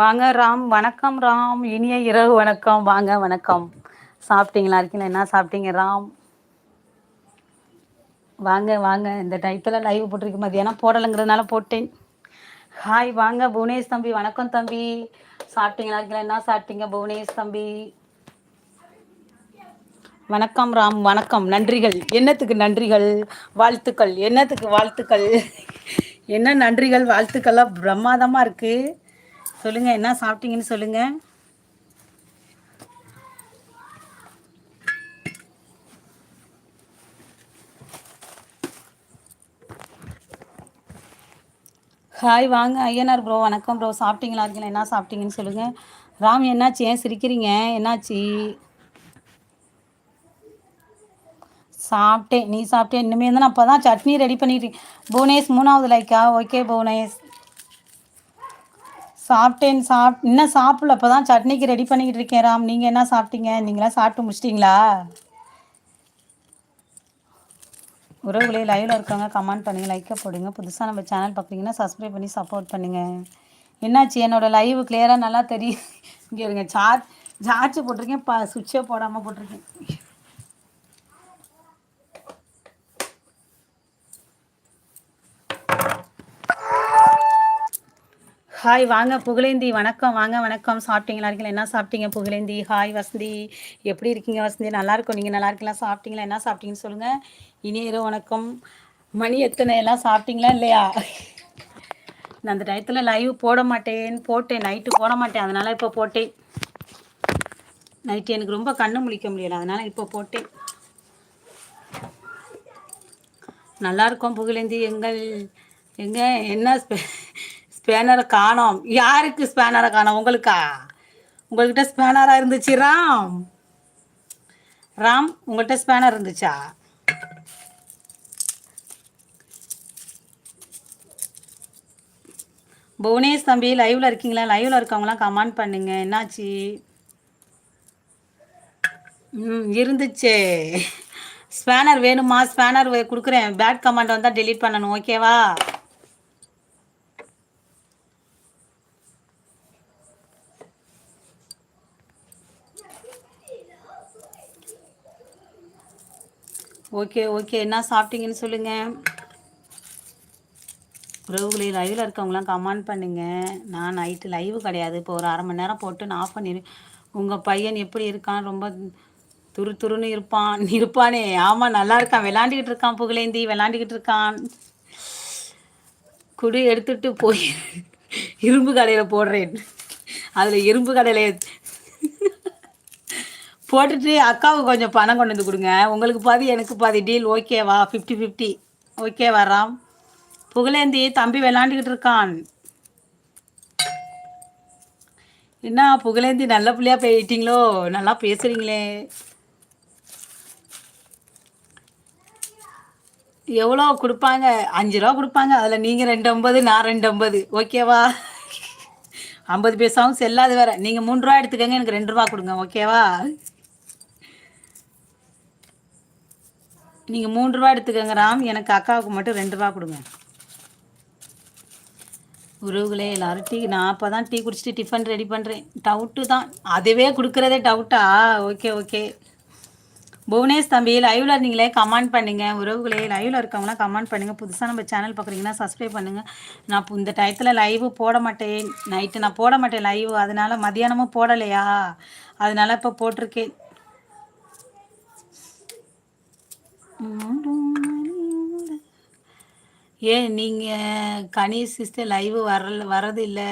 வாங்க ராம் வணக்கம் ராம். இனிய இரவு வணக்கம். வாங்க வணக்கம். சாப்பிட்டீங்களா? இருக்கீங்களா? என்ன சாப்பிட்டீங்க ராம்? வாங்க வாங்க. இந்த டயத்தில் லைவ் போட்டிருக்கு மதியானம் போடலைங்கிறதுனால போட்டேன். ஹாய் வாங்க. புவனேஷ் தம்பி வணக்கம் தம்பி. சாப்பிட்டீங்களா? இருக்கீங்களா? என்ன சாப்பிட்டீங்க புவனேஷ் தம்பி? வணக்கம் ராம். வணக்கம். நன்றிகள். என்னத்துக்கு நன்றிகள்? வாழ்த்துக்கள். என்னத்துக்கு வாழ்த்துக்கள்? என்ன நன்றிகள்? வாழ்த்துக்கள்லாம் பிரமாதமாக இருக்குது சொல்லுங்கள் என்ன சாப்பிட்டீங்கன்னு சொல்லுங்கள் ஹாய் வாங்க ஐயனார் ப்ரோ வணக்கம் ப்ரோ சாப்பிட்டீங்களா இருக்கீங்களா? என்ன சாப்பிட்டீங்கன்னு சொல்லுங்கள் ராம் என்னாச்சு? ஏன் சிரிக்கிறீங்க? என்னாச்சு? சாப்பிட்டேன். நீ சாப்பிட்டேன். இனிமேல் தான் நான் அப்போ தான் சட்னி ரெடி பண்ணிட்டு புவனேஷ் மூணாவது லைக்கா ஓகே புவனேஷ். சாப்பிட்டேன் சாப் இன்னும் சாப்பிடல. இப்போ தான் சட்னிக்கு ரெடி பண்ணிக்கிட்டு இருக்கேன் ராம். நீங்கள் என்ன சாப்பிட்டீங்க? நீங்களாம் சாப்பிட்டு முடிச்சிட்டிங்களா? உறவுகளே லைவில் இருக்கவங்க கமெண்ட் பண்ணுங்கள் லைக்கை போடுங்க. புதுசாக நம்ம சேனல் பார்க்குறீங்கன்னா சப்ஸ்கிரைப் பண்ணி சப்போர்ட் பண்ணுங்கள் என்னாச்சு? என்னோடய லைவ் கிளியராக நல்லா தெரியும் இங்கே இருங்க சார்ஜ் சார்ஜ் போட்டிருக்கேன் ப சுவிட்சே போடாமல் போட்டிருக்கேன். ஹாய் வாங்க புகழேந்தி. வணக்கம் வாங்க வணக்கம். சாப்பிட்டீங்களா? இருக்கீங்களா? என்ன சாப்பிட்டீங்க புகழேந்தி? ஹாய் வசந்தி. எப்படி இருக்கீங்க வசந்தி? நல்லா இருக்கும். நீங்கள் நல்லா இருக்கீங்களா? சாப்பிட்டீங்களா? என்ன சாப்பிட்டீங்கன்னு சொல்லுங்கள் இனிய வணக்கம். மணி எத்தனை? எல்லாம் சாப்பிட்டீங்களா? இல்லையா? நான் அந்த டயத்தில் லைவ் போட மாட்டேன்னு போட்டேன். நைட்டு போட மாட்டேன். அதனால் இப்போ போட்டேன். நைட்டு எனக்கு ரொம்ப கண்ணு முழிக்க முடியலை. அதனால் இப்போ போட்டேன். நல்லா இருக்கும் புகழேந்தி. எங்கள் எங்க என்ன ஸ்பேனரை காணோம். யாருக்கு ஸ்பேனரை காணோம்? உங்களுக்கா? உங்கள்கிட்ட ஸ்பேனராக இருந்துச்சு ராம். ராம் உங்கள்கிட்ட ஸ்பேனர் இருந்துச்சா? புவனேஷ் தம்பி லைவ்ல இருக்கீங்களா? லைவ்ல இருக்கவங்களாம் கமெண்ட் பண்ணுங்க. என்னாச்சு? ம் இருந்துச்சே. ஸ்பேனர் வேணுமா? ஸ்பேனர் கொடுக்குறேன். பேட் கமெண்ட் வந்தால் டெலீட் பண்ணணும் ஓகேவா ஓகே ஓகே. என்ன சாப்பிட்டீங்கன்னு சொல்லுங்கள் உறவுகளை லைவில் இருக்கவங்களாம் கமெண்ட் பண்ணுங்கள் நான் நைட்டு லைவு கிடையாது. இப்போ ஒரு அரை மணி நேரம் போட்டு நான் ஆஃப் பண்ணிடுவேன் உங்கள் பையன் எப்படி இருக்கான்? ரொம்ப துரு துருன்னு இருப்பான். இருப்பானே. ஆமாம் நல்லா இருக்கான். விளாண்டுக்கிட்டு இருக்கான் புகழேந்தி. விளாண்டுக்கிட்டு இருக்கான். குடி எடுத்துட்டு போய் இரும்பு கடையில் போடுறேன். அதில் இரும்பு கடையில் போட்டுட்டு அக்காவுக்கு கொஞ்சம் பணம் கொண்டு வந்து கொடுங்க. உங்களுக்கு பாதி எனக்கு பாதி டீல் ஓகேவா ஃபிஃப்டி ஃபிஃப்டி ஓகேவா ராம்? புகழேந்தி தம்பி விளாண்டுக்கிட்டு இருக்கான். என்ன புகழேந்தி நல்ல பிள்ளையா போயிட்டீங்களோ? நல்லா பேசுகிறீங்களே எவ்வளோ கொடுப்பாங்க? அஞ்சு ரூபா கொடுப்பாங்க. அதில் நீங்கள் ரெண்டு ஐம்பது நான் ரெண்டு ஐம்பது ஓகேவா ஐம்பது பைசாவும் செல்லாது வேற. நீங்கள் மூணு ரூபா எடுத்துக்கோங்க எனக்கு ரெண்டு ரூபா கொடுங்க. ஓகேவா நீங்கள் மூணு ரூபா எடுத்துக்கோங்க ராம். எனக்கு அக்காவுக்கு மட்டும் ரெண்டு ரூபா கொடுங்க. உறவுகளே எல்லோரும் டீ நான் அப்போ தான் டீ குடிச்சிட்டு டிஃபன் ரெடி பண்ணுறேன் டவுட்டு தான். அதுவே கொடுக்குறதே டவுட்டா ஓகே ஓகே. புவனேஷ் தம்பி லைவ்ல இருந்தீங்களே கமெண்ட் பண்ணுங்க. உறவுகளே லைவ்ல இருக்கவங்களாம் கமெண்ட் பண்ணுங்க. புதுசாக நம்ம சேனல் பார்க்குறீங்கன்னா சப்ஸ்கிரைப் பண்ணுங்க. நான் இந்த டயத்தில் லைவ் போட மாட்டேன். நைட்டு நான் போட மாட்டேன் லைவ் அதனால மதியானமும் போடலையா? அதனால இப்போ போட்டிருக்கேன். ஏன் நீங்கள் கனி சிஸ்டர் லைவ் வரல வரது இல்லை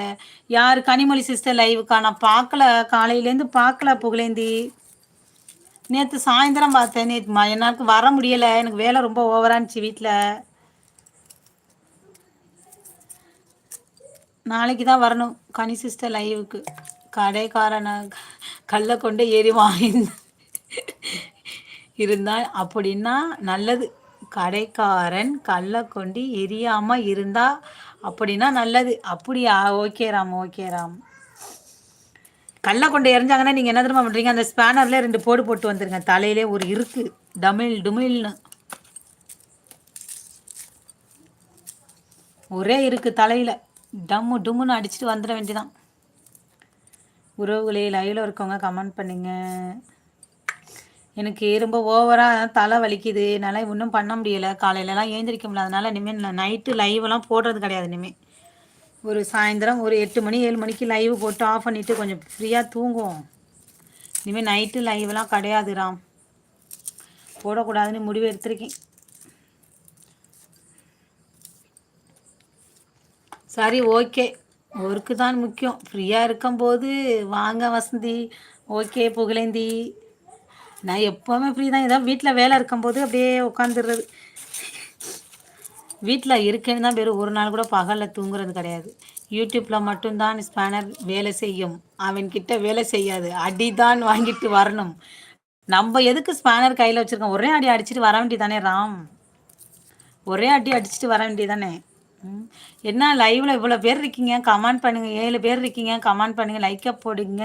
யார் கனிமொழி சிஸ்டர் லைவுக்கா நான் பார்க்கல. காலையிலேருந்து பார்க்கல புகழேந்தி. நேற்று சாயந்தரம் பார்த்தேன். நேற்று எனக்கு வர முடியலை. எனக்கு வேலை ரொம்ப ஓவரானுச்சு வீட்டில் நாளைக்கு தான் வரணும் கனி சிஸ்டர் லைவுக்கு கடைக்காரனை கல்லை கொண்டு ஏறி வாங்கி இருந்தால் அப்படின்னா நல்லது. கடைக்காரன் கல்லை கொண்டு எரியாமல் இருந்தா அப்படின்னா நல்லது. அப்படியா? Okay Ram okay Ram. கல்லை கொண்டு எரிஞ்சாங்கன்னா நீங்கள் என்ன தெரியுமா பண்ணுறீங்க அந்த ஸ்பேனரில் ரெண்டு போடு போட்டு வந்துருங்க. தலையிலே ஒரு இருக்கு. டமிழ் டுமிழ்னு ஒரே இருக்கு தலையில். டம்மு டும்முன்னு அடிச்சுட்டு வந்துட வேண்டியதான் உறவுகளே லைவில் இருக்கவங்க கமெண்ட் பண்ணுங்க. எனக்கு ரொம்ப ஓவராக தலை வலிக்குது. என்னால் இன்னும் பண்ண முடியலை. காலையிலலாம் ஏந்திரிக்க முடியல அதனால் இனிமேல் நைட்டு லைவெல்லாம் போடுறது கிடையாது இனிமேல் ஒரு சாயந்தரம் ஒரு எட்டு மணி ஏழு மணிக்கு லைவ் போட்டு ஆஃப் பண்ணிவிட்டு கொஞ்சம் ஃப்ரீயாக தூங்குவோம். இனிமேல் நைட்டு லைவெல்லாம் கிடையாது ராம். போடக்கூடாதுன்னு முடிவு எடுத்திருக்கேன். சரி ஓகே ஒர்க்கு தான் முக்கியம். ஃப்ரீயாக இருக்கும்போது வாங்க வசந்தி. ஓகே புகழேந்தி. நான் எப்போவுமே ஃப்ரீ தான். ஏதாவது வீட்டில் வேலை இருக்கும்போது அப்படியே உட்காந்துடுறது வீட்டில் இருக்கேன்னு தான் பேர். ஒரு நாள் கூட பகலில் தூங்குறது கிடையாது. யூடியூப்பில் மட்டும்தான் ஸ்பேனர் வேலை செய்யும். அவன்கிட்ட வேலை செய்யாது. அடிதான் வாங்கிட்டு வரணும். நம்ம எதுக்கு ஸ்பேனர் கையில் வச்சுருக்கோம்? ஒரே அடி அடிச்சுட்டு வர வேண்டியதானே ராம்? ஒரே அடி அடிச்சுட்டு வர வேண்டியதானே? என்ன லைவில் இவ்வளோ பேர் இருக்கீங்க? கமெண்ட் பண்ணுங்கள் ஏழு பேர் இருக்கீங்க. கமெண்ட் பண்ணுங்க. லைக்கை போடுங்க.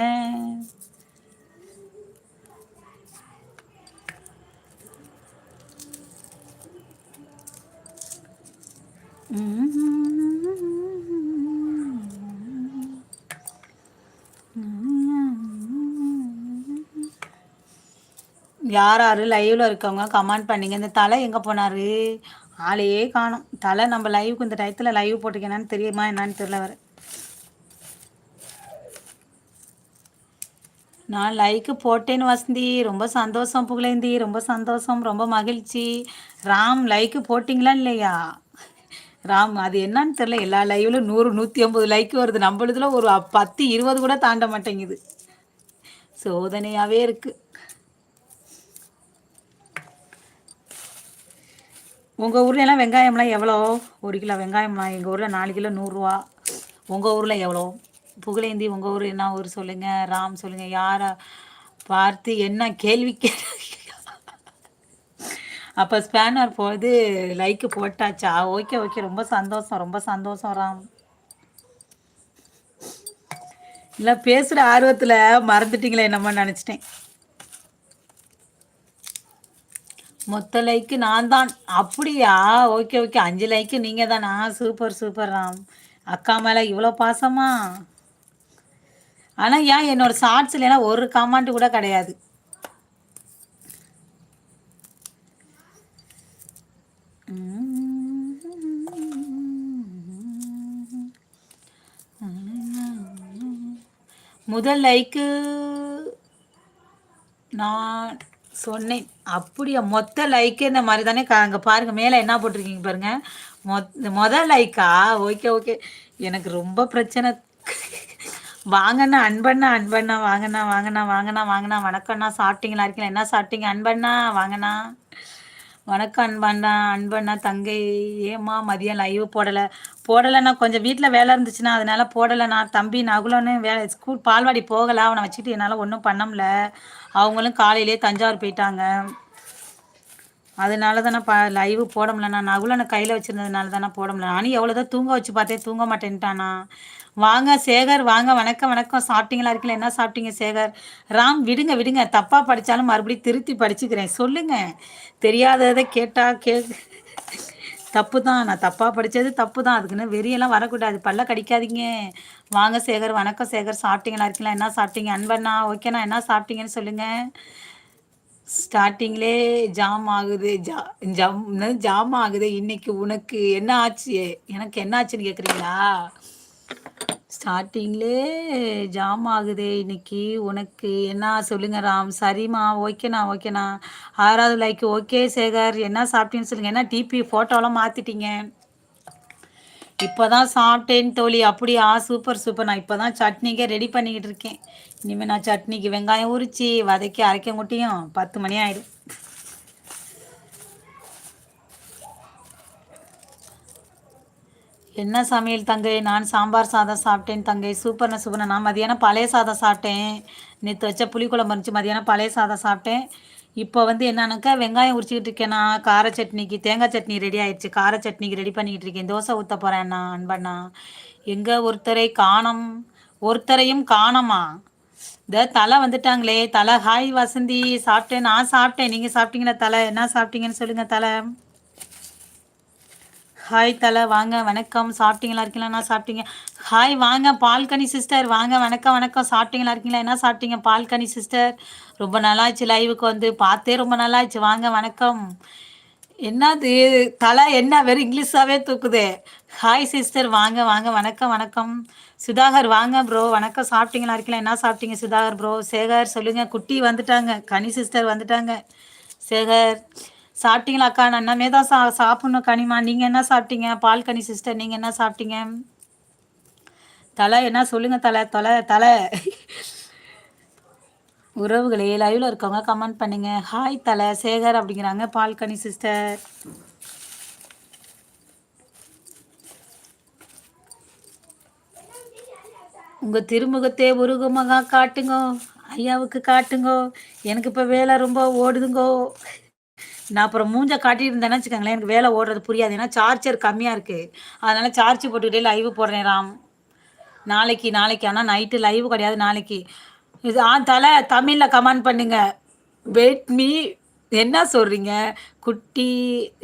யார் யார் லைவில் இருக்கவங்க கமெண்ட் பண்ணிங்க. இந்த தலை எங்கே போனார்? ஆளையே காணும். தலை நம்ம லைவுக்கு இந்த டயத்தில் லைவ் போட்டுக்கேனான்னு தெரியுமா? என்னான்னு தெரியல வர நான் லைக்கு போட்டேன்னு வசந்தி. ரொம்ப சந்தோஷம் புகழேந்தி. ரொம்ப சந்தோஷம். ரொம்ப மகிழ்ச்சி. ராம் லைக்கு போட்டிங்களா இல்லையா? ராம் அது என்னன்னு தெரில எல்லா லைவ்லும் நூறு நூற்றி ஐம்பது லைக் வருது. நம்மளதுல ஒரு பத்து இருபது கூட தாண்ட மாட்டேங்குது. சோதனையாகவே இருக்குது உங்கள் ஊர்லலாம் வெங்காயம்லாம் எவ்வளோ? ஒரு கிலோ வெங்காயம்லாம் எங்கள் ஊரில் நாலு கிலோ நூறுரூவா உங்கள் ஊரில் எவ்வளோ? புகழேந்தி உங்கள் ஊர் என்ன ஊர் சொல்லுங்கள் ராம் சொல்லுங்கள் யாரை பார்த்து என்ன கேள்வி கே அப்போ ஸ்பேனர் போது லைக்கு போட்டாச்சா? ஓகே ஓகே ரொம்ப சந்தோஷம் ரொம்ப சந்தோஷம் ராம். இல்லை பேசுகிற ஆர்வத்தில் மறந்துட்டீங்களே என்னமோ நினச்சிட்டேன். மொத்த லைக்கு நான் தான். அப்படியா? ஓகே ஓகே அஞ்சு லைக்கு நீங்கள் தானா? Super super Ram. அக்கா மேலே இவ்வளோ பாசமா? ஆனால் ஏன் என்னோட ஷார்ட்ஸ் இல்லைன்னா ஒரு கமெண்ட் கூட கிடையாது. முதல் லைக்கு நான் சொன்னேன். அப்படியா? மொத்த லைக்கு இந்த மாதிரி தானே அங்கே பாருங்கள் மேலே என்ன போட்டிருக்கீங்க பாருங்கள் மொத் மொதல் லைக்கா ஓகே ஓகே எனக்கு ரொம்ப பிரச்சனை. வாங்கண்ணா அன்பண்ணா அன்பண்ணா வாங்கண்ணா வாங்கண்ணா வாங்கண்ணா வாங்கண்ணா. வணக்கம்ண்ணா சாப்பிட்டீங்களா? இருக்கீங்களா? என்ன சாப்பிட்டீங்க? அன்பண்ணா வாங்கண்ணா. வணக்கம் அன்பண்ணா அன்பண்ணா தங்கை. ஏம்மா மதியம் லைவ் போடலை. போடலைண்ணா கொஞ்சம் வீட்டில் வேலை இருந்துச்சுன்னா அதனால போடலைண்ணா தம்பி நகுலன்னு வேலை ஸ்கூல் பால்வாடி போகலை. அவனை வச்சுட்டு என்னால் ஒன்றும் பண்ண முடில அவங்களும் காலையிலே தஞ்சாவூர் போயிட்டாங்க. அதனால தானே ப லைவ் போட முடியலண்ணா நகுலனை கையில் வச்சுருந்ததுனால தானே போட முடியல. நானும் எவ்வளோதான் தூங்க வச்சு பார்த்தேன் தூங்க மாட்டேன்ட்டானா? வாங்க சேகர் வாங்க. வணக்கம் வணக்கம். சாப்பிட்டீங்களா? இருக்கல என்ன சாப்பிட்டீங்க சேகர்? ராம் விடுங்க விடுங்க. தப்பாக படித்தாலும் மறுபடியும் திருத்தி படிச்சுக்கிறேன். சொல்லுங்கள் தெரியாததை கேட்டால் கே தப்பு தான் நான் தப்பாக படித்தது தப்பு தான் அதுக்குன்னு வெறியெல்லாம் வரக்கூடாது. பல்ல கடிக்காதீங்க. வாங்க சேகர் வணக்கம் சேகர். சாப்பிட்டீங்களா இருக்கீங்களா? என்ன சாப்பிட்டீங்க? அன்பண்ணா ஓகேண்ணா என்ன சாப்பிட்டீங்கன்னு சொல்லுங்கள் ஸ்டார்டிங்லே ஜாம் ஆகுது. ஜா ஜம் ஜாம் ஆகுது. இன்னைக்கு உனக்கு என்ன ஆச்சு? எனக்கு என்ன ஆச்சுன்னு கேட்குறீங்களா ஸ்டார்டிங்லே ஜாம் ஆகுதே இன்னைக்கு. உனக்கு என்ன சொல்லுங்க ராம்? சரிம்மா ஓகேண்ணா ஓகேண்ணா. ஆறாவது லைக் ஓகே சேகர். என்ன சாப்பிட்டீங்கன்னு சொல்லுங்க. என்ன டிபி ஃபோட்டோலாம் மாற்றிட்டீங்க இப்போ தான் சாப்பிட்டேன் தோழி. அப்படியா? சூப்பர் சூப்பர் நான் இப்போ தான் சட்னிக்கே ரெடி பண்ணிக்கிட்டு இருக்கேன். இனிமேல் நான் சட்னிக்கு வெங்காயம் உரித்து வதக்கி அரைக்க முட்டியும் பத்து மணி ஆயிடும். என்ன சமையல் தங்கை? நான் சாம்பார் சாதம் சாப்பிட்டேன் தங்கை. சூப்பர்னு சூப்பர்ண்ண நான் மதியானம் பழைய சாதம் சாப்பிட்டேன். நேற்று வச்ச புளிக்குழம்பு இருந்துச்சு மதியானம் பழைய சாதம் சாப்பிட்டேன். இப்போ வந்து என்னன்னாக்கா வெங்காயம் உரிச்சிக்கிட்டு இருக்கேண்ணா கார சட்னிக்கு தேங்காய் சட்னி ரெடி ஆயிடுச்சு கார சட்னிக்கு ரெடி பண்ணிக்கிட்டு இருக்கேன். தோசை ஊற்ற போகிறேண்ணா அன்பண்ணா எங்கே ஒருத்தரை காணம் ஒருத்தரையும் காணமா? இந்த தலை வந்துட்டாங்களே. தலை ஹாய் வசந்தி. சாப்பிட்டேன் நான் சாப்பிட்டேன். நீங்கள் சாப்பிட்டீங்களா தலை? என்ன சாப்பிட்டீங்கன்னு சொல்லுங்கள் தலை. ஹாய் தலை. வாங்க வணக்கம். சாப்பிட்டீங்களா? இருக்கீங்களா? என்ன சாப்பிட்டீங்க? ஹாய் வாங்க. பால்கனி சிஸ்டர் வாங்க வணக்கம் வணக்கம். சாப்பிட்டீங்களா? இருக்கீங்களா? என்ன சாப்பிட்டீங்க? பால்கனி சிஸ்டர் ரொம்ப நல்லாச்சு லைவுக்கு வந்து. பார்த்தே ரொம்ப நல்லாச்சு வாங்க வணக்கம். என்னது? தலை என்ன? வெறும் இங்கிலீஷாகவே தூக்குது. ஹாய் சிஸ்டர் வாங்க வாங்க. வணக்கம் வணக்கம். சுதாகர் வாங்க ப்ரோ வணக்கம். சாப்பிட்டீங்களா? இருக்கீங்களா? என்ன சாப்பிட்டீங்க சுதாகர் ப்ரோ சேகர் சொல்லுங்கள் குட்டி வந்துட்டாங்க. கனி சிஸ்டர் வந்துட்டாங்க. சேகர் சாப்பிட்டீங்களா அக்கா? நான் என்னமே தான் சா சாப்பிட்ணும் கனிமா. நீங்கள் என்ன சாப்பிட்டீங்க? பால் கனி சிஸ்டர் நீங்கள் என்ன சாப்பிட்டீங்க? தலை என்ன சொல்லுங்க தலை? தலை தலை. உறவுகளே லைவில் இருக்கவங்க கமெண்ட் பண்ணுங்க. ஹாய் தலை சேகர் அப்படிங்கிறாங்க பால் கனி சிஸ்டர் உங்கள் திருமுகத்தே உருகுமகா காட்டுங்கோ. ஐயாவுக்கு காட்டுங்கோ. எனக்கு இப்போ வேலை ரொம்ப ஓடுதுங்கோ. நான் அப்புறம் மூஞ்ச காட்டியிருந்தேன்னு வச்சுக்கோங்களேன் எனக்கு வேலை ஓடுறது புரியாது. ஏன்னா சார்ஜர் கம்மியாக இருக்குது அதனால் சார்ஜ் போட்டுக்கிட்டே லைவ் போடுறேன் ராம். நாளைக்கு நாளைக்கு. ஆனால் நைட்டு லைவ் கிடையாது நாளைக்கு. இது ஆ தலை தமிழில் கமெண்ட் பண்ணுங்க. வெயிட் மீ என்ன சொல்கிறீங்க குட்டி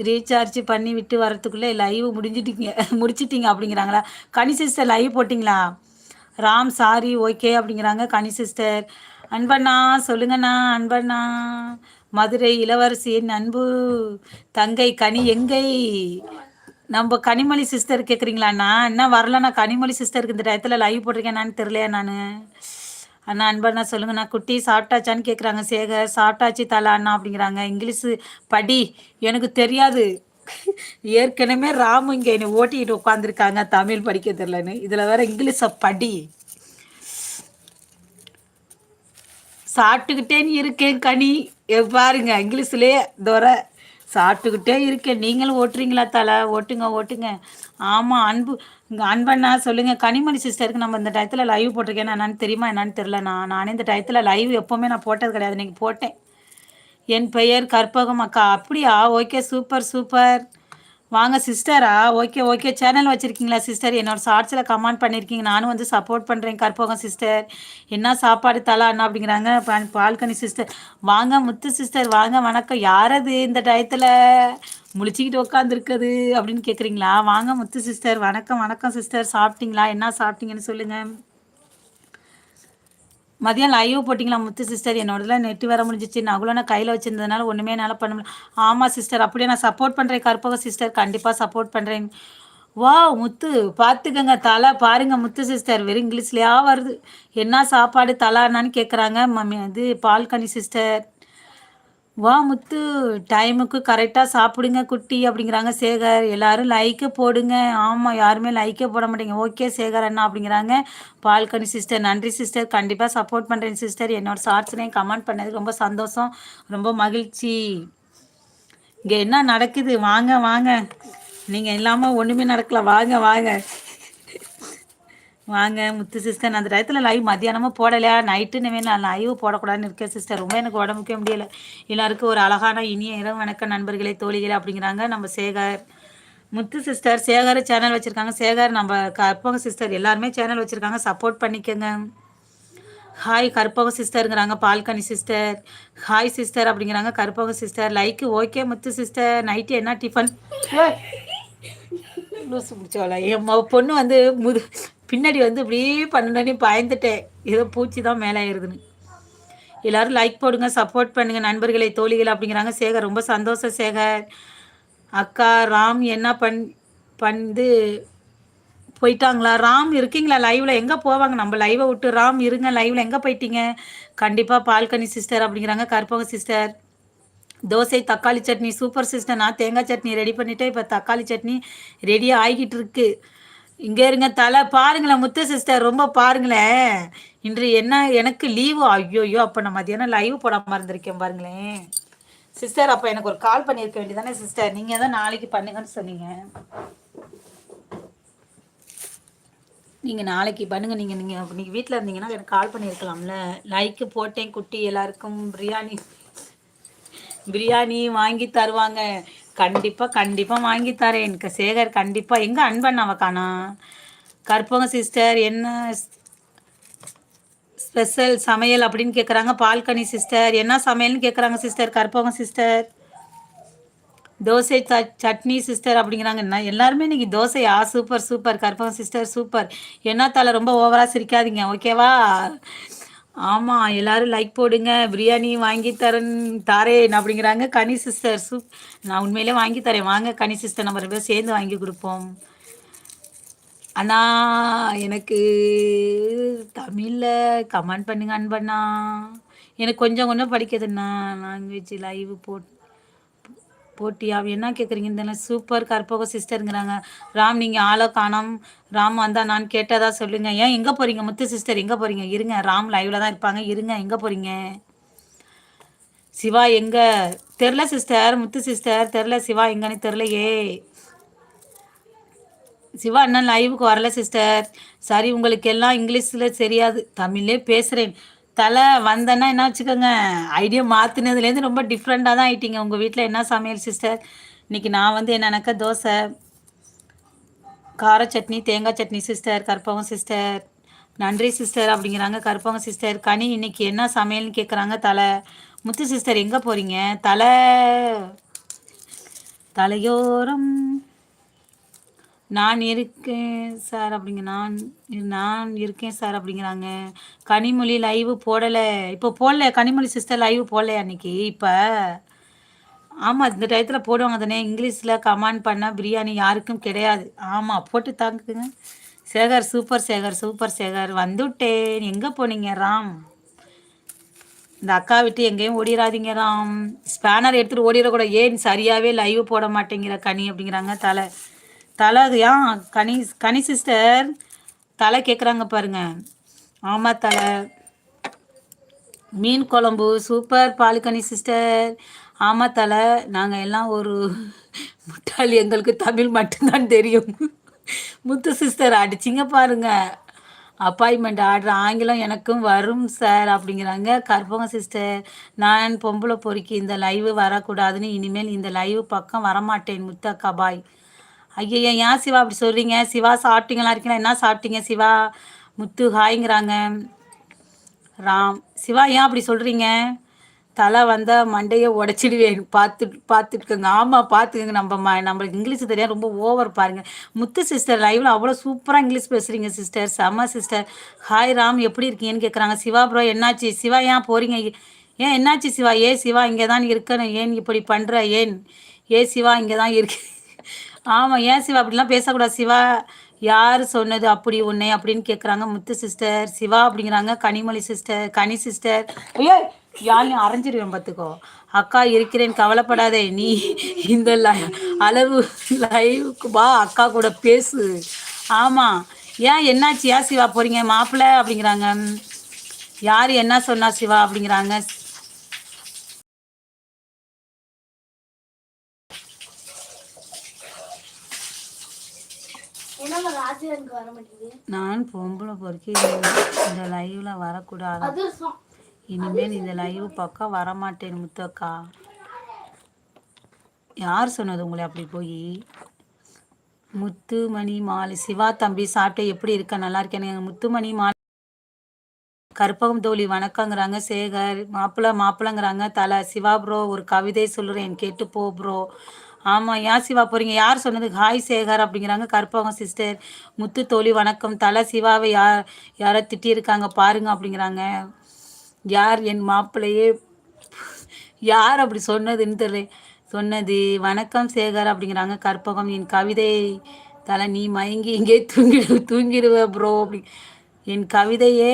ரீசார்ஜ் பண்ணி விட்டு வரத்துக்குள்ளே லைவ் முடிஞ்சிட்டீங்க. முடிச்சிட்டிங்க அப்படிங்கிறாங்களா? கனி சிஸ்டர் லைவ் போட்டிங்களா? ராம் சாரி ஓகே அப்படிங்கிறாங்க. கனி சிஸ்டர் அன்பண்ணா சொல்லுங்கண்ணா அன்பண்ணா. மதுரை இளவரசியின் அன்பு தங்கை கனி எங்கை? நம்ம கனிமொழி சிஸ்டர் கேட்குறீங்களாண்ணா என்ன வரலண்ணா கனிமொழி சிஸ்டருக்கு இந்த டயத்தில் லைவ் போட்டிருக்கேனான்னு தெரியலையா நான்? அண்ணா அன்பண்ணா சொல்லுங்கண்ணா குட்டி சாப்பிட்டாச்சான்னு கேட்குறாங்க சேகர் சாப்பிட்டாச்சு தலா அண்ணா அப்படிங்கிறாங்க. இங்கிலீஷு படி எனக்கு தெரியாது. ஏற்கனவே ராமு இங்கே என்னை ஓட்டிக்கிட்டு உட்காந்துருக்காங்க தமிழ் படிக்க தெரிலன்னு இதில் வேற இங்கிலீஷை படி. சாப்பிட்டுக்கிட்டேன்னு இருக்கேன் கனி. பாருங்க இங்கிலீஷ்லேயே தோற சாப்பிட்டுக்கிட்டே இருக்கேன். நீங்களும் ஓட்டுறீங்களா தலை? ஓட்டுங்க ஓட்டுங்க. ஆமாம் அன்பு இங்கே அன்பண்ணா சொல்லுங்கள் கனிமணி சிஸ்டருக்கு நம்ம இந்த டயத்தில் லைவ் போட்டிருக்கேன். என்னன்னு தெரியுமா? என்னன்னு தெரில நான் நானே இந்த டயத்தில் லைவ் எப்போவுமே நான் போட்டது கிடையாது. நீங்கள் போட்டேன். என் பெயர் கற்பகம் அக்கா. அப்படியா? ஓகே சூப்பர் சூப்பர் வாங்க சிஸ்டரா. Okay okay. சேனல் வச்சுருக்கீங்களா சிஸ்டர்? என்னோட ஷார்ட்ஸில் கமெண்ட் பண்ணியிருக்கீங்க நானும் வந்து சப்போர்ட் பண்ணுறேன் கற்போங்க சிஸ்டர். என்ன சாப்பாடு தலா அண்ணா அப்படிங்கிறாங்க. Balcony sister. வாங்க முத்து சிஸ்டர். வாங்க வணக்கம். யாரது இந்த டயத்தில்? முழிச்சிக்கிட்டு உட்காந்துருக்குது அப்படின்னு கேட்குறீங்களா வாங்க முத்து சிஸ்டர். வணக்கம் வணக்கம் சிஸ்டர். சாப்பிட்டீங்களா? என்ன சாப்பிட்டீங்கன்னு சொல்லுங்கள் மதியம் லைவ் போட்டிங்களா முத்து சிஸ்டர் என்னோடதுல நெட்டு வர முடிஞ்சிச்சு. நான் நான் கையில் வச்சிருந்ததுனால ஒன்றுமே என்னால் பண்ண முடியல. ஆமாம் சிஸ்டர் அப்படியே நான் சப்போர்ட் பண்ணுறேன் கற்பக சிஸ்டர் கண்டிப்பாக சப்போர்ட் பண்ணுறேன் வா முத்து பார்த்துக்கங்க. தலை பாருங்க முத்து சிஸ்டர் வெறும் இங்கிலீஷ்லையா வருது. என்ன சாப்பாடு தலான்னு கேட்குறாங்க மம்மி இது பால்கனி சிஸ்டர் வா முத்து டைமுக்கு கரெக்டாக சாப்பிடுங்க குட்டி அப்படிங்கிறாங்க. சேகர் எல்லாரும் லைக்கை போடுங்க. ஆமாம் யாருமே லைக்கே போட மாட்டேங்க. ஓகே சேகர் அண்ணா அப்படிங்கிறாங்க. பால்கனி சிஸ்டர் நன்றி சிஸ்டர் கண்டிப்பாக சப்போர்ட் பண்ணுறேன் சிஸ்டர் என்னோடய ஷார்ட்ஸ்லேயும் கமெண்ட் பண்ணது ரொம்ப சந்தோஷம். ரொம்ப மகிழ்ச்சி. இங்கே என்ன நடக்குது? வாங்க வாங்க. நீங்கள் இல்லாமல் ஒன்றுமே நடக்கல. வாங்க வாங்க. வாங்க முத்து சிஸ்டர் அந்த டயத்தில் லைவ் மத்தியானமும் போடலையா? நைட்டுன்னு நான் லைவ் போடக்கூடாதுன்னு இருக்கேன் சிஸ்டர் ரொம்ப எனக்கு உடம்புக்கே முடியலை. எல்லாருக்கும் ஒரு அழகான இனிய இரவு வணக்கம் நண்பர்களே தோழிகளே அப்படிங்கிறாங்க. நம்ம சேகர் முத்து சிஸ்டர் சேகர் சேனல் வச்சுருக்காங்க. சேகர் நம்ம கற்பக சிஸ்டர் எல்லாருமே சேனல் வச்சுருக்காங்க. சப்போர்ட் பண்ணிக்கோங்க. ஹாய் கற்பக சிஸ்டருங்கிறாங்க பால்கனி சிஸ்டர் ஹாய் சிஸ்டர் அப்படிங்கிறாங்க. Karpaga sister like okay Muthu sister night என்ன டிஃபன் லூசு பிடிச்சோல என் பொண்ணு வந்து முது பின்னாடி வந்து இப்படியே பண்ணி பயந்துட்டேன். ஏதோ பூச்சி தான் மேலே ஆயிடுதுன்னு எல்லோரும் லைக் போடுங்க சப்போர்ட் பண்ணுங்கள் நண்பர்களை தோழிகள் அப்படிங்கிறாங்க. சேகர் ரொம்ப சந்தோஷம் சேகர். அக்கா ராம் என்ன பண் பண்ணு போயிட்டாங்களா? ராம் இருக்கீங்களா லைவில் எங்கே போவாங்க? நம்ம லைவை விட்டு ராம் இருங்க லைவில் எங்கே போயிட்டீங்க? கண்டிப்பாக பால்கனி சிஸ்டர் அப்படிங்கிறாங்க கற்பக சிஸ்டர் தோசை தக்காளி சட்னி சூப்பர் சிஸ்டர் நான் தேங்காய் சட்னி ரெடி பண்ணிவிட்டேன் இப்போ தக்காளி சட்னி ரெடியாக ஆகிக்கிட்டு இருக்குது இங்கே இருங்க தலை பாருங்களேன் முத்து சிஸ்டர் ரொம்ப பாருங்களேன் இன்று என்ன எனக்கு லீவு ஐயோயோ அப்போ நான் மதியானம் லைவ் போடாமல் இருந்திருக்கேன் பாருங்களேன். சிஸ்டர் அப்போ எனக்கு ஒரு கால் பண்ணியிருக்க வேண்டியதானே சிஸ்டர் நீங்கள் தான் நாளைக்கு பண்ணுங்கன்னு சொன்னீங்க. நீங்கள் நாளைக்கு பண்ணுங்கள் நீங்கள் நீங்கள் நீங்கள் வீட்டில் இருந்தீங்கன்னா எனக்கு கால் பண்ணியிருக்கலாம்ல லைக்கு போட்டேன் குட்டி எல்லாருக்கும். பிரியாணி பிரியாணி வாங்கி தருவாங்க. கண்டிப்பாக கண்டிப்பாக வாங்கி தரேன். எனக்கு சேகர் கண்டிப்பாக எங்கே அன்பன் அவக்கானா கற்பங்க சிஸ்டர் என்ன ஸ்பெஷல் சமையல் அப்படின்னு கேட்குறாங்க பால்கனி சிஸ்டர் என்ன சமையல்னு கேட்குறாங்க சிஸ்டர் கற்பகம் சிஸ்டர் தோசை த சட்னி சிஸ்டர் அப்படிங்கிறாங்க. என்ன எல்லாருமே இன்றைக்கி தோசையா? Super super Karpagam sister super என்ன தலை ரொம்ப ஓவராக சிரிக்காதீங்க ஓகேவா ஆமாம் எல்லாரும் லைக் போடுங்க. பிரியாணி வாங்கி தரேன் தாரேன் அப்படிங்கிறாங்க. கனி சிஸ்டர் சூப் நான் உண்மையிலே வாங்கி தரேன். வாங்க கனி சிஸ்டர் நம்ம ரெண்டு பேரும் சேர்ந்து வாங்கி கொடுப்போம். அண்ணா எனக்கு தமிழில் கமெண்ட் பண்ணுங்க அன்பண்ணா. எனக்கு கொஞ்சம் கொஞ்சம் படிக்கிறதுண்ணா லாங்குவேஜ் லைவ் போட்டு போட்டியா? என்ன கேட்குறீங்க இந்த சூப்பர் கற்பக சிஸ்டருங்கிறாங்க. ராம் நீங்கள் ஆளோ காணோம் ராம் வந்தால் நான் கேட்டதா சொல்லுங்க. ஏன் எங்கே போகிறீங்க முத்து சிஸ்டர் எங்கே போகிறீங்க இருங்க. ராம் லைவில் தான் இருப்பாங்க. இருங்க. எங்கே போகிறீங்க சிவா எங்கே? தெரில சிஸ்டர் முத்து சிஸ்டர் தெரில சிவா எங்கன்னு தெரிலையே சிவா அண்ணன் லைவுக்கு வரல சிஸ்டர் சரி உங்களுக்கு எல்லாம் இங்கிலீஷில் தெரியாது. தமிழ்லே பேசுகிறேன் தலை வந்தேன்னா என்ன வச்சுக்கோங்க ஐடியா மாற்றினதுலேருந்து ரொம்ப டிஃப்ரெண்ட்டாக தான் ஆயிட்டீங்க. உங்கள் வீட்டில் என்ன சமையல் சிஸ்டர் இன்றைக்கி நான் வந்து என்னன்னாக்கா தோசை கார சட்னி தேங்காய் சட்னி சிஸ்டர் கற்பகம் சிஸ்டர் நன்றி சிஸ்டர் அப்படிங்கிறாங்க. கற்பகம் சிஸ்டர் கனி இன்னைக்கு என்ன சமையல்னு கேட்குறாங்க தலை. முத்து சிஸ்டர் எங்கே போகிறீங்க தலை தலையோரம். நான் இருக்கேன் சார் அப்படிங்க நான் நான் இருக்கேன் சார் அப்படிங்கிறாங்க. கனிமொழி லைவு போடலை. இப்போ போடல கனிமொழி சிஸ்டர் லைவ் போடலையா அன்னைக்கு? இப்போ ஆமாம் இந்த டயத்தில் போடுவாங்க தானே. இங்கிலீஷில் கமாண்ட் பண்ணால் பிரியாணி யாருக்கும் கிடையாது. ஆமாம் போட்டு தாங்குங்க. Sekar super Sekar super Sekar. வந்துவிட்டேன் எங்கே போனீங்க ராம்? இந்த அக்கா விட்டு எங்கேயும் ஓடிடாதீங்க ராம். ஸ்பேனர் எடுத்துகிட்டு ஓடிடக்கூடாது ஏன் சரியாகவே லைவ் போட மாட்டேங்கிற கனி அப்படிங்கிறாங்க தலை. தலை யா கனி கனி சிஸ்டர் தலை கேட்குறாங்க பாருங்க. ஆமாம் தலை. மீன் குழம்பு சூப்பர் பாலுக்கனி சிஸ்டர் ஆமாம் தலை. நாங்கள் எல்லாம் ஒரு முட்டாளி எங்களுக்கு தமிழ் மட்டும்தான் தெரியும். முத்து சிஸ்டர் அடிச்சிங்க பாருங்க. அப்பாயின்மெண்ட் ஆர்டர் ஆங்கிலம் எனக்கும் வரும் சார் அப்படிங்கிறாங்க. கற்பங்க சிஸ்டர் நான் பொம்பளை பொறுக்கி இந்த லைவு வரக்கூடாதுன்னு இனிமேல் இந்த லைவ் பக்கம் வரமாட்டேன் முத்தக்கா பாய் ஐயா ஏன் சிவா அப்படி சொல்கிறீங்க சிவா சாப்பிட்டீங்களா? இருக்கீங்களா? என்ன சாப்பிட்டீங்க சிவா? முத்து ஹாய்ங்கிறாங்க. ராம் சிவா ஏன் அப்படி சொல்கிறீங்க தலை வந்தால் மண்டையை உடச்சிடுவேன். பார்த்து பார்த்துட்டுக்கோங்க ஆமாம் பார்த்துக்கோங்க. நம்ம ம நம்மளுக்கு இங்கிலீஷ் தெரியாது ரொம்ப ஓவர் பாருங்கள் முத்து சிஸ்டர் லைவில் அவ்வளோ சூப்பராக இங்கிலீஷ் பேசுகிறீங்க சிஸ்டர் செம்ம சிஸ்டர் ஹாய் ராம். எப்படி இருக்கீங்கன்னு கேட்குறாங்க சிவா ப்ரோ என்னாச்சு? சிவா ஏன் போகிறீங்க ஏன் என்னாச்சு சிவா? ஏ சிவா இங்கே தான் இருக்கணும்? ஏன் இப்படி பண்ணுற ஏன்? ஏ சிவா இங்கே தான் இருக்கு? ஆமாம் ஏன் சிவா அப்படிலாம் பேசக்கூடாது? சிவா யார் சொன்னது அப்படி உன்னை அப்படின்னு கேட்குறாங்க முத்து சிஸ்டர் சிவா அப்படிங்கிறாங்க. கனிமொழி சிஸ்டர் கனி சிஸ்டர் ஐயோ யாரையும் அரைஞ்சிருவேன் பார்த்துக்கோ. அக்கா இருக்கிறேன் கவலைப்படாதே. நீ இந்த அளவு லைவுக்கு வா அக்கா கூட பேசு. ஆமாம் ஏன் என்னாச்சு? ஏன் சிவா போகிறீங்க மாப்பிள்ளை அப்படிங்கிறாங்க. யார் என்ன சொன்னா சிவா அப்படிங்கிறாங்க. நான் பொம்பளை பொறுக்கி இந்த லைவ்ல வரக்கூடாது? இனிமேல் இந்த லைவ் பக்கம் வரமாட்டேன் முத்தக்கா. யார் சொன்னது உங்களை அப்படி போய்? முத்துமணி மாலை சிவா தம்பி சாப்பிட்டு எப்படி இருக்க? நல்லா இருக்கேன். முத்துமணி மாலை கற்பகம் தோழி வணக்கங்கிறாங்க. சேகர் மாப்பிள்ள மாப்பிள்ளங்கிறாங்க. தலை சிவா ப்ரோ ஒரு கவிதை சொல்லுறேன் கேட்டு போ ப்ரோ ஆமாம் யா சிவா போகிறீங்க யார் சொன்னது? ஹாய் சேகர் அப்படிங்கிறாங்க. கற்பகம் சிஸ்டர் முத்து தோழி வணக்கம். தலை சிவாவை யார் யாரோ திட்டியிருக்காங்க பாருங்க அப்படிங்கிறாங்க. யார் என் மாப்பிள்ளையே? யார் அப்படி சொன்னதுன்னு தெரியல. சொன்னது வணக்கம் சேகர் அப்படிங்கிறாங்க. கற்பகம் என் கவிதை தலை நீ மயங்கி இங்கே தூங்கிடு தூங்கிடுவ ப்ரோ அப்படி. என் கவிதையே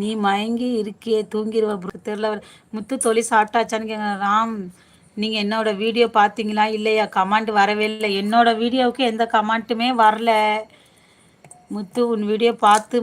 நீ மயங்கி இருக்கியே தூங்கிடுவ ப்ரோ தெரில முத்து தொழில் சாப்பிட்டாச்சான்னு கேங்க ராம் நீங்கள் என்னோட வீடியோ பார்த்தீங்களா? இல்லையா? கமெண்ட் வரவே இல்லை. என்னோட வீடியோவுக்கு எந்த கமெண்ட்டுமே வரல. முத்து உன் வீடியோ பார்த்து